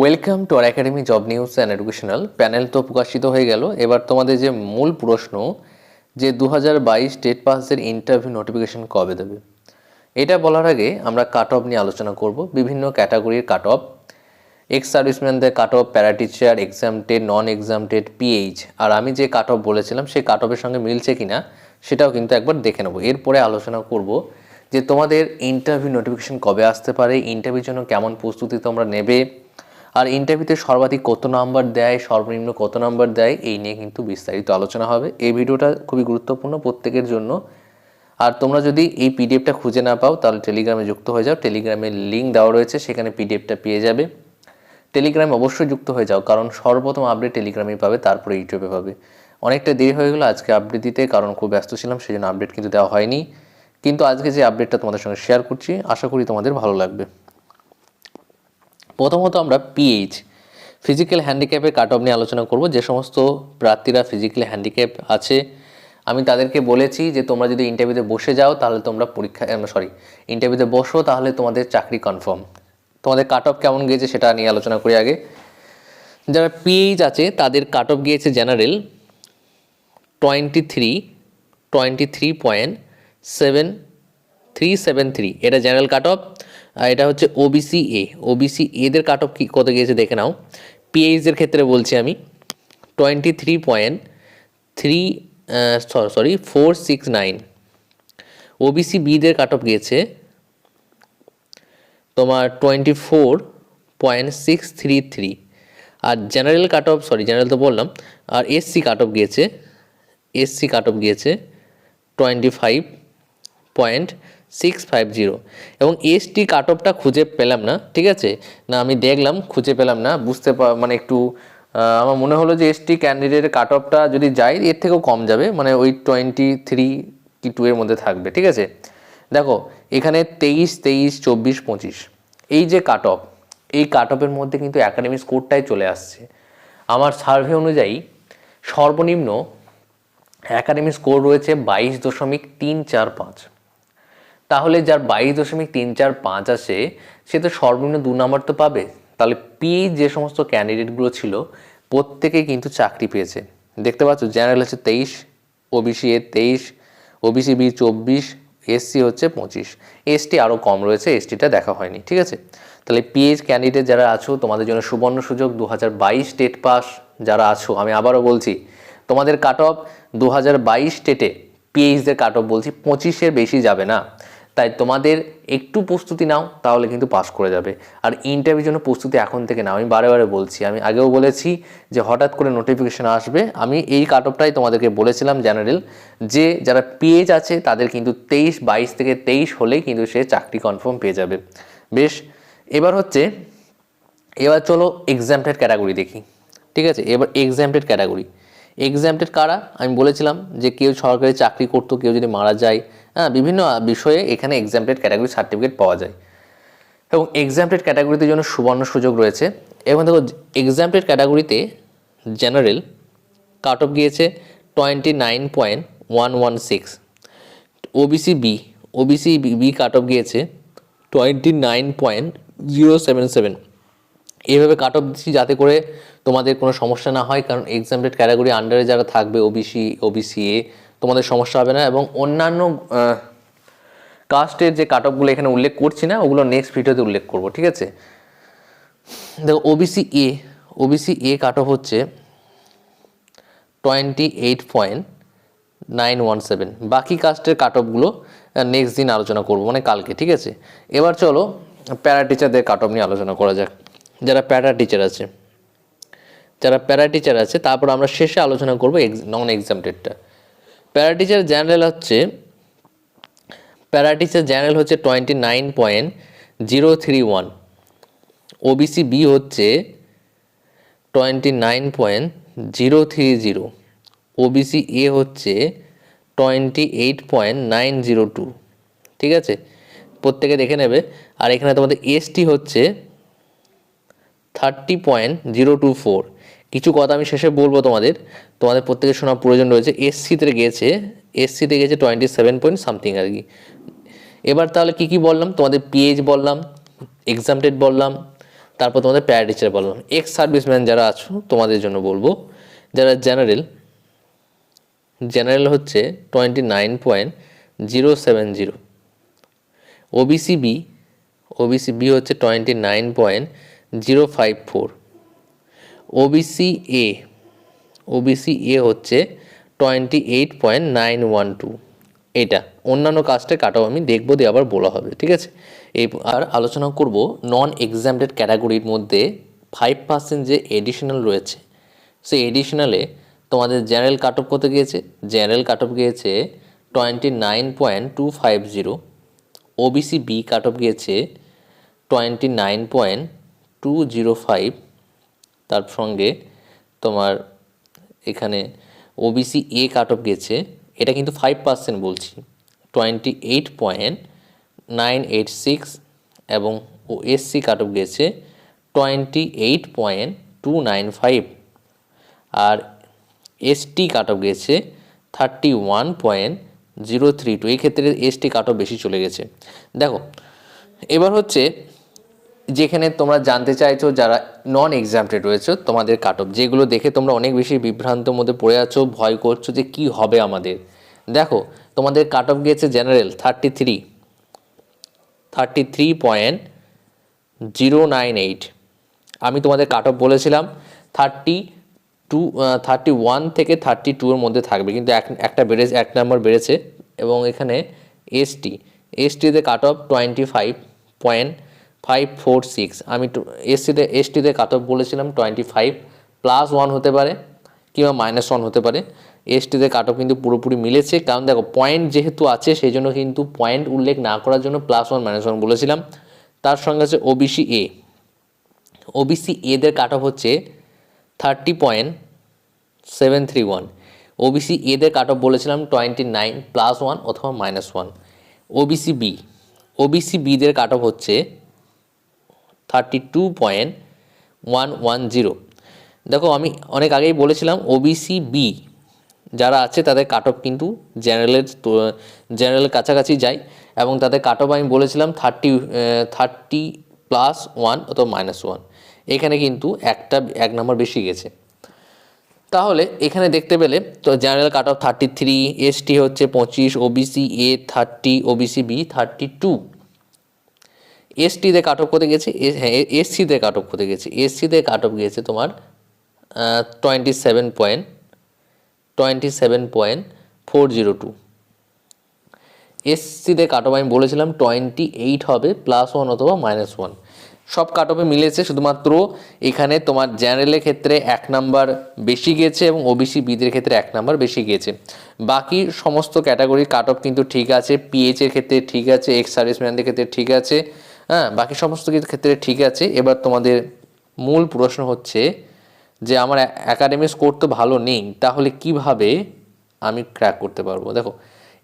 Welcome to R academy job news and educational panel তো প্রকাশিত হয়ে গেল। এবার তোমাদের যে মূল প্রশ্ন, যে দু হাজার বাইশ স্টেট পাসের ইন্টারভিউ নোটিফিকেশন কবে দেবে? এটা বলার আগে আমরা কাট অফ নিয়ে আলোচনা করব। বিভিন্ন ক্যাটাগরির cut off ex সার্ভিসম্যানদের cut off para teacher exempted non exam exempted PH আর আমি যে কাট অফ বলেছিলাম, সেই কাট অফের সঙ্গে মিলছে কিনা, সেটাও কিন্তু একবার দেখে নেব। এরপরে আলোচনা করব যে তোমাদের ইন্টারভিউ নোটিফিকেশন কবে আসতে পারে ইন্টারভিউর জন্য কেমন প্রস্তুতি তোমরা নেবে আর ইন্টারভিউতে সর্বাধিক কত নাম্বার দেয়, সর্বনিম্ন কত নাম্বার দেয়, এই নিয়ে কিন্তু বিস্তারিত আলোচনা হবে। এই ভিডিওটা খুবই গুরুত্বপূর্ণ প্রত্যেকের জন্য। আর তোমরা যদি এই পিডিএফটা খুঁজে না পাও, তাহলে টেলিগ্রামে যুক্ত হয়ে যাও। টেলিগ্রামের লিঙ্ক দেওয়া রয়েছে, সেখানে পিডিএফটা পেয়ে যাবে। টেলিগ্রামে অবশ্যই যুক্ত হয়ে যাও, কারণ সর্বপ্রথম আপডেট টেলিগ্রামেই পাবে, তারপরে ইউটিউবে পাবে। অনেকটা দেরি হয়ে গেলো আজকে আপডেট দিতে, কারণ খুব ব্যস্ত ছিলাম সেই জন্য আপডেট কিন্তু দেওয়া হয়নি। কিন্তু আজকে যে আপডেটটা তোমাদের সঙ্গে শেয়ার করছি, আশা করি তোমাদের ভালো লাগবে। প্রথমত আমরা পিএইচ ফিজিক্যাল হ্যান্ডিক্যাপের কাট অফ নিয়ে আলোচনা করব। যে সমস্ত প্রার্থীরা ফিজিক্যাল হ্যান্ডিক্যাপ আছে, আমি তাদেরকে বলেছি যে তোমরা যদি ইন্টারভিউতে বসে যাও, তাহলে তোমরা পরীক্ষা সরি ইন্টারভিউতে বসো, তাহলে তোমাদের চাকরি কনফার্ম তোমাদের কাট অফ কেমন গিয়েছে সেটা নিয়ে আলোচনা করি আগে। যারা পিএইচ আছে, তাদের কাট অফ গিয়েছে general twenty three twenty three point seven three seven three এটা জেনারেল কাট অফ আর এটা হচ্ছে ওবিসি এ ওবিসি এদের কাট অফ কী? কত গিয়েছে? দেখে নাও। পিএইচদের ক্ষেত্রে বলছি আমি। Twenty three point three sorry four six nine OBC বিদের cut off গিয়েছে তোমার twenty four point six three three আর general cut off sorry general তো বললাম। আর এসসি কাট অফ গিয়েছে। এসসি কাট অফ গিয়েছে twenty five point six five zero এবং ST cut অফটা খুঁজে পেলাম না, ঠিক আছে? না, আমি দেখলাম, খুঁজে পেলাম না, বুঝতে পা মানে একটু আমার মনে হলো যে এসটি ক্যান্ডিডেটের কাট অফটা যদি যায় এর থেকেও কম যাবে মানে ওই টোয়েন্টি থ্রি কি টু এর মধ্যে থাকবে, ঠিক আছে? দেখো, এখানে তেইশ তেইশ, চব্বিশ, পঁচিশ, এই যে কাট অফ এই কাট অফের মধ্যে কিন্তু একাডেমিক স্কোরটাই চলে আসছে। আমার সার্ভে অনুযায়ী, সর্বনিম্ন একাডেমিক স্কোর রয়েছে বাইশ দশমিক তিন চার পাঁচ। তাহলে যার বাইশ দশমিক তিন চার পাঁচ আসে সে তো সর্বনিম্ন দু নম্বর তো পাবে। তাহলে পি যে সমস্ত ক্যান্ডিডেটগুলো ছিল, প্রত্যেকেই কিন্তু চাকরি পেয়েছে। দেখতে পাচ্ছ জেনারেল হচ্ছে তেইশ ওবিসি এ তেইশ ওবিসি বি চব্বিশ এসসি হচ্ছে পঁচিশ। এসটি আরও কম রয়েছে এসটিটা দেখা হয়নি, ঠিক আছে? তাহলে পিএইচ ক্যান্ডিডেট যারা আছো, তোমাদের জন্য সুবর্ণ সুযোগ দু হাজার বাইশ স্টেট পাস যারা আছো, আমি আবারও বলছি, তোমাদের কাট অফ দু হাজার বাইশ স্টেটে পিএইচদের কাট অফ বলছি, পঁচিশের বেশি যাবে না। তাই তোমাদের একটু প্রস্তুতি নাও, তাহলে কিন্তু পাস করে যাবে। আর ইন্টারভিউর জন্য প্রস্তুতি এখন থেকে নাও। আমি বারে বারে বলছি, আমি আগেও বলেছি যে হঠাৎ করে নোটিফিকেশন আসবে। আমি এই কাট অফটাই তোমাদেরকে বলেছিলাম জেনারেল যে যারা পিএইচ আছে, তাদের কিন্তু তেইশ, বাইশ থেকে তেইশ হলেই কিন্তু সে চাকরি কনফার্ম পেয়ে যাবে। বেশ, এবার হচ্ছে, এবার চলো এক্সামটেড ক্যাটাগরি দেখি। ঠিক আছে? এবার এক্সামটেড ক্যাটাগরি এক্সামটেড কারা? আমি বলেছিলাম যে কেউ সরকারি চাকরি করতো, কেউ যদি মারা যায় হ্যাঁ বিভিন্ন বিষয়ে এখানে এক্সামটেড ক্যাটাগরি সার্টিফিকেট পাওয়া যায়। এবং এক্সামটেড ক্যাটাগরিতে জন্য সুবর্ণ সুযোগ রয়েছে। এবং দেখো এক্সামটেড ক্যাটাগরিতে জেনারেল কাট অফ গিয়েছে twenty nine point one one six OBC B OBC B cut off গিয়েছে twenty nine point zero seven seven এইভাবে কাট অফ দিচ্ছি যাতে করে তোমাদের কোনো সমস্যা না হয়, কারণ এক্সামটেড ক্যাটাগরি আন্ডারে যারা থাকবে ওবিসি ওবিসি এ তোমাদের সমস্যা হবে না এবং অন্যান্য কাস্টের যে কাট অফগুলো এখানে উল্লেখ করছি না, ওগুলো নেক্সট ভিডিওতে উল্লেখ করব, ঠিক আছে? দেখো OBC A OBC A cut off হচ্ছে twenty eight point nine one seven বাকি কাস্টের কাট অফগুলো নেক্সট দিন আলোচনা করব মানে কালকে, ঠিক আছে? এবার চলো প্যারা টিচারদের কাট অফ নিয়ে আলোচনা করা যাক। যারা প্যারা টিচার আছে, যারা প্যারা টিচার আছে, তারপর আমরা শেষে আলোচনা করব নন এক্সামটেডটা প্যারা টিচার জেনারেল হচ্ছে প্যারা টিচার জেনারেল হচ্ছে twenty nine point zero three one OBC B হচ্ছে twenty nine point zero three zero OBC A হচ্ছে twenty eight point nine zero two ঠিক আছে? প্রত্যেকে দেখে নেবে। আর এখানে তোমাদের এসটি হচ্ছে thirty point zero two four কিছু কথা আমি শেষে বলব তোমাদের। তোমাদের প্রত্যেকের শোনা প্রয়োজন রয়েছে। এসসিতে গিয়েছে এসসিতে গেছে। টোয়েন্টি সেভেন পয়েন্ট সামথিং আর কি। এবার তাহলে কি কি বললাম? তোমাদের পিএইচ বললাম এক্সামটেড বললাম, তারপর তোমাদের প্যারা টিচার বললাম। এক্স সার্ভিসম্যান যারা আছো, তোমাদের জন্য বলব, যারা জেনারেল জেনারেল হচ্ছে twenty nine point zero seven zero OBC B OBC B হচ্ছে twenty nine point zero five four OBC A OBC A হচ্ছে twenty eight point nine one two এটা, অন্যান্য কাস্টে কাটাও, আমি দেখব, দিয়ে আবার বলা হবে, ঠিক আছে? এই, আর আলোচনা করব নন এক্সামটেড ক্যাটাগরির মধ্যে ফাইভ পার্সেন্ট যে এডিশনাল রয়েছে, সেই এডিশনালে তোমাদের জেনারেল কাট অফ কত গিয়েছে? জেনারেল কাট অফ গিয়েছে twenty nine point two five zero OBC B cut off গিয়েছে twenty nine point two zero five তার সঙ্গে তোমার এখানে ওবিসি এ কাট অফ গেছে। এটা কিন্তু ফাইভ পার্সেন্ট বলছি। Twenty eight point nine eight six এবং ও এসসি কাট অফ গেছে twenty eight point two nine five আর এসটি কাট অফ গেছে thirty one point zero three two এই ক্ষেত্রে এসটি কাট অফ বেশি চলে গেছে। দেখো, এবার হচ্ছে যেখানে তোমরা জানতে চাইছো যারা নন এক্সামটেড রয়েছে, তোমাদের কাট অফ যেগুলো দেখে তোমরা অনেক বেশি বিভ্রান্তর মধ্যে পড়ে আছো, ভয় করছ যে কি হবে আমাদের। দেখো, তোমাদের কাট অফ গিয়েছে general thirty three thirty three point zero nine eight আমি তোমাদের কাট অফ বলেছিলাম থার্টি টু থার্টি ওয়ান থেকে থার্টি টু এর মধ্যে থাকবে। কিন্তু এক, একটা বেড়েছে, এক নাম্বার বেড়েছে। এবং এখানে ST এসটিতে cut off twenty five point five four six আমি এসটিতে এসটিতে কাট অফ বলেছিলাম টোয়েন্টি ফাইভ প্লাস ওয়ান হতে পারে কিংবা মাইনাস ওয়ান হতে পারে। এসটিতে কাট অফ কিন্তু পুরোপুরি মিলেছে। কারণ দেখো পয়েন্ট যেহেতু আছে, সেই জন্য কিন্তু পয়েন্ট উল্লেখ না করার জন্য প্লাস ওয়ান মাইনাস ওয়ান বলেছিলাম। তার সঙ্গে আছে ওবিসি এ ওবিসি এদের কাট হচ্ছে thirty point seven three one OBC এদের কাট অফ বলেছিলাম টোয়েন্টি নাইন প্লাস ওয়ান অথবা minus one OBC B OBC বিদের cut হচ্ছে thirty two point one one zero দেখো, আমি অনেক আগেই বলেছিলাম ওবিসি বি যারা আছে, তাদের কাট অফ কিন্তু জেনারেলের জেনারেলের কাছাকাছি যায়। এবং তাদের কাট অফ আমি বলেছিলাম থার্টি থার্টি প্লাস ওয়ান অথবা মাইনাস ওয়ান এখানে কিন্তু একটা, এক নম্বর বেশি গেছে। তাহলে এখানে দেখতে পেলে, তো general cut off thirty three ST হচ্ছে পঁচিশ OBC A thirty OBC B thirty two এসটিতে cut off করতে গেছে? হ্যাঁ এসসিতে কাট অফ করতে গেছে? এসসিতে কাট অফ গিয়েছে তোমার twenty seven point twenty seven point four zero two এসসিতে cut off আমি বলেছিলাম টোয়েন্টি এইট হবে প্লাস ওয়ান অথবা মাইনাস ওয়ান সব কাট অফে মিলেছে, শুধুমাত্র এখানে তোমার জেনারেলের ক্ষেত্রে এক নাম্বার বেশি গিয়েছে এবং ওবিসি বিদের ক্ষেত্রে এক নাম্বার বেশি গিয়েছে। বাকি সমস্ত ক্যাটাগরির কাট অফ কিন্তু ঠিক আছে পিএইচ এর ক্ষেত্রে ঠিক আছে এক্স সার্ভিসম্যানদের ক্ষেত্রে ঠিক আছে হ্যাঁ বাকি সমস্ত কিছু ক্ষেত্রে ঠিক আছে। এবার তোমাদের মূল প্রশ্ন হচ্ছে যে, আমার একাডেমি স্কোর তো ভালো নেই, তাহলে কীভাবে আমি ক্র্যাক করতে পারব? দেখো,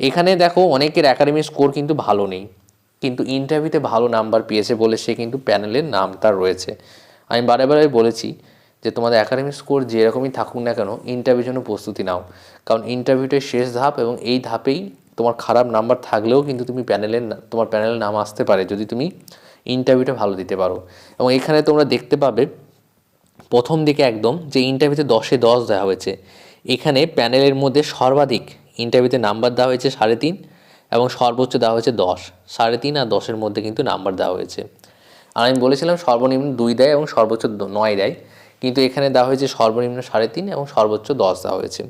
এখানে দেখো অনেকের একাডেমি স্কোর কিন্তু ভালো নেই, কিন্তু ইন্টারভিউতে ভালো নাম্বার পেয়েছে বলে সে কিন্তু প্যানেলের নাম তার রয়েছে। আমি বারে বারে বলেছি যে, তোমাদের একাডেমিক স্কোর যেরকমই থাকুক না কেন ইন্টারভিউর জন্য প্রস্তুতি নাও। কারণ ইন্টারভিউটাই শেষ ধাপ এবং এই ধাপেই তোমার খারাপ নাম্বার থাকলেও কিন্তু তুমি প্যানেলের তোমার প্যানেলের নাম আসতে পারে যদি তুমি ইন্টারভিউটা ভালো দিতে পারো। এবং এখানে তোমরা দেখতে পাবে, প্রথম দিকে একদম যে ইন্টারভিউতে দশে দশ দেওয়া হয়েছে। এখানে প্যানেলের মধ্যে সর্বাধিক ইন্টারভিউতে নাম্বার দেওয়া হয়েছে সাড়ে তিন এবং সর্বোচ্চ দেওয়া হয়েছে দশ। সাড়ে তিন আর দশের মধ্যে কিন্তু নাম্বার দেওয়া হয়েছে। আর আমি বলেছিলাম সর্বনিম্ন দুই দেয় এবং সর্বোচ্চ নয় দেয়। কিন্তু এখানে দেওয়া হয়েছে সর্বনিম্ন সাড়ে তিন এবং সর্বোচ্চ দশ দেওয়া হয়েছে।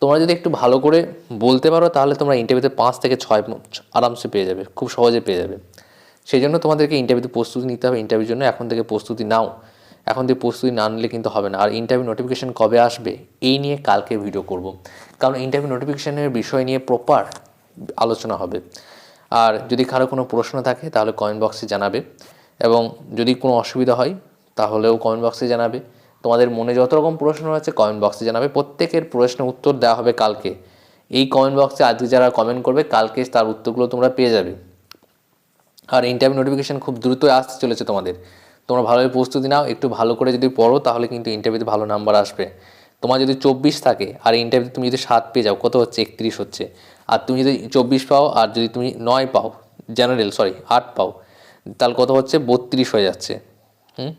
তোমরা যদি একটু ভালো করে বলতে পারো, তাহলে তোমরা ইন্টারভিউতে পাঁচ থেকে ছয় আরামসে পেয়ে যাবে, খুব সহজে পেয়ে যাবে। সেই জন্য তোমাদেরকে ইন্টারভিউতে প্রস্তুতি নিতে হবে ইন্টারভিউর জন্য এখন থেকে প্রস্তুতি নাও। এখন থেকে প্রস্তুতি না নিলে কিন্তু হবে না। আর ইন্টারভিউ নোটিফিকেশান কবে আসবে, এই নিয়ে কালকে ভিডিও করব। কারণ ইন্টারভিউ নোটিফিকেশানের বিষয় নিয়ে প্রপার আলোচনা হবে। আর যদি কারও কোনো প্রশ্ন থাকে, তাহলে কমেন্ট বক্সে জানাবে। এবং যদি কোনো অসুবিধা হয়, তাহলেও কমেন্ট বক্সে জানাবে। তোমাদের মনে যত রকম প্রশ্ন আছে কমেন্ট বক্সে জানাবে। প্রত্যেকের প্রশ্নের উত্তর দেওয়া হবে কালকে। এই কমেন্ট বক্সে আজকে যারা কমেন্ট করবে, কালকে তার উত্তরগুলো তোমরা পেয়ে যাবে। আর ইন্টারভিউ নোটিফিকেশন খুব দ্রুত আসতে চলেছে তোমাদের। তোমরা ভালোভাবে প্রস্তুতি নাও, একটু ভালো করে যদি পড়ো, তাহলে কিন্তু ইন্টারভিউতে ভালো নাম্বার আসবে। তোমার যদি চব্বিশ থাকে, আর ইন্টারভিউতে তুমি যদি সাত পেয়ে যাও, কত হচ্ছে? একত্রিশ হচ্ছে। আর তুমি যদি চব্বিশ পাও, আর যদি তুমি নয় পাও জেনারেল সরি আট পাও, তাহলে কত হচ্ছে? বত্রিশ হয়ে যাচ্ছে। হুম?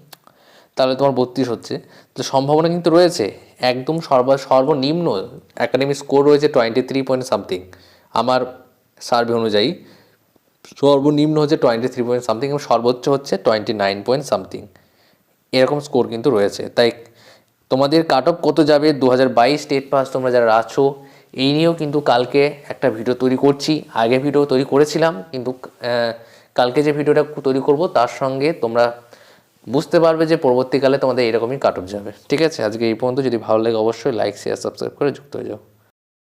তাহলে তোমার বত্রিশ হচ্ছে। তো সম্ভাবনা কিন্তু রয়েছে। একদম সর্ব, সর্বনিম্ন একাডেমিক স্কোর রয়েছে টোয়েন্টি থ্রি পয়েন্ট সামথিং আমার সার্ভে অনুযায়ী সর্বনিম্ন হচ্ছে টোয়েন্টি থ্রি পয়েন্ট সামথিং এবং সর্বোচ্চ হচ্ছে টোয়েন্টি নাইন পয়েন্ট সামথিং এরকম স্কোর কিন্তু রয়েছে। তাই তোমাদের কাট অফ কত যাবে? দু হাজার বাইশ স্টেট পাস তোমরা যারা আছো, এই নিয়েও কিন্তু কালকে একটা ভিডিও তৈরি করছি। আগে ভিডিও তৈরি করেছিলাম, কিন্তু কালকে যে ভিডিওটা তৈরি করব, তার সঙ্গে তোমরা বুঝতে পারবে যে পরবর্তীকালে তোমাদের এরকমই কাট অফ যাবে। ঠিক আছে? আজকে এই পর্যন্ত। যদি ভালো লাগে অবশ্যই লাইক শেয়ার সাবস্ক্রাইব করে যুক্ত হয়ে যাও।